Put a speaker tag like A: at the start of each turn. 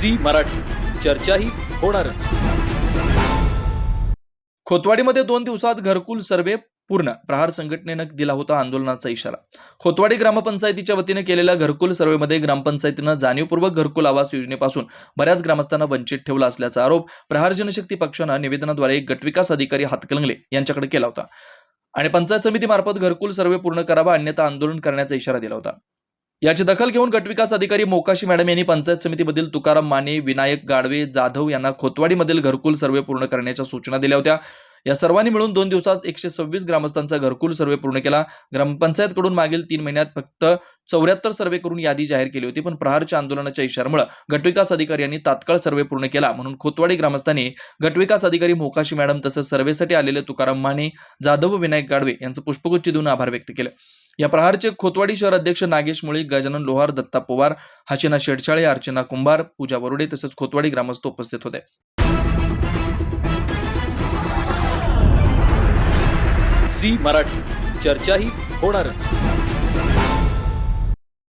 A: Zee Marathi. चर्चाही होणारच. खोतवाडीमध्ये दोन दिवसात घरकुल सर्वे पूर्ण. प्रहार संघटनेनं दिला होता आंदोलनाचा इशारा. खोतवाडी ग्रामपंचायतीच्या वतीने केलेल्या घरकुल सर्वेमध्ये ग्रामपंचायतीनं जाणीवपूर्वक घरकुल आवास योजनेपासून बऱ्याच ग्रामस्थांना वंचित ठेवला असल्याचा आरोप प्रहार जनशक्ती पक्षानं निवेदनाद्वारे गटविकास अधिकारी हातकलंगले यांच्याकडे केला होता. आणि पंचायत समितीमार्फत घरकुल सर्वे पूर्ण करावा अन्यथा आंदोलन करण्याचा इशारा दिला होता. याची दखल घेऊन गटविकास अधिकारी मोकाशी मॅडम यांनी पंचायत समितीमधील तुकाराम माने विनायक गाडवे जाधव यांना खोतवाडीमधील घरकुल सर्वे पूर्ण करण्याच्या सूचना दिल्या होत्या. या सर्वांनी मिळून दोन दिवसात एकशे सव्वीस ग्रामस्थांचा घरकुल सर्वे पूर्ण केला. ग्रामपंचायतकडून मागील तीन महिन्यात फक्त चौऱ्याहत्तर सर्वे करून यादी जाहीर केली होती पण प्रहारच्या आंदोलनाच्या इशाऱ्यामुळे गटविकास अधिकारी यांनी तात्काळ सर्वे पूर्ण केला. म्हणून खोतवाडी ग्रामस्थांनी गटविकास अधिकारी मोकाशी मॅडम तसंच सर्वेसाठी आलेले तुकाराम माने जाधव विनायक गाडवे यांचं पुष्पगुच्छ देऊन आभार व्यक्त केले. या प्रहारचे खोतवाडी शहर अध्यक्ष नागेश मुळी गजानन लोहार दत्ता पवार हसीना शेडशाळे अर्चना कुंभार पूजा वरुडे तसेच खोतवाडी ग्रामस्थ उपस्थित होते. झी मराठी. चर्चाही होणारच.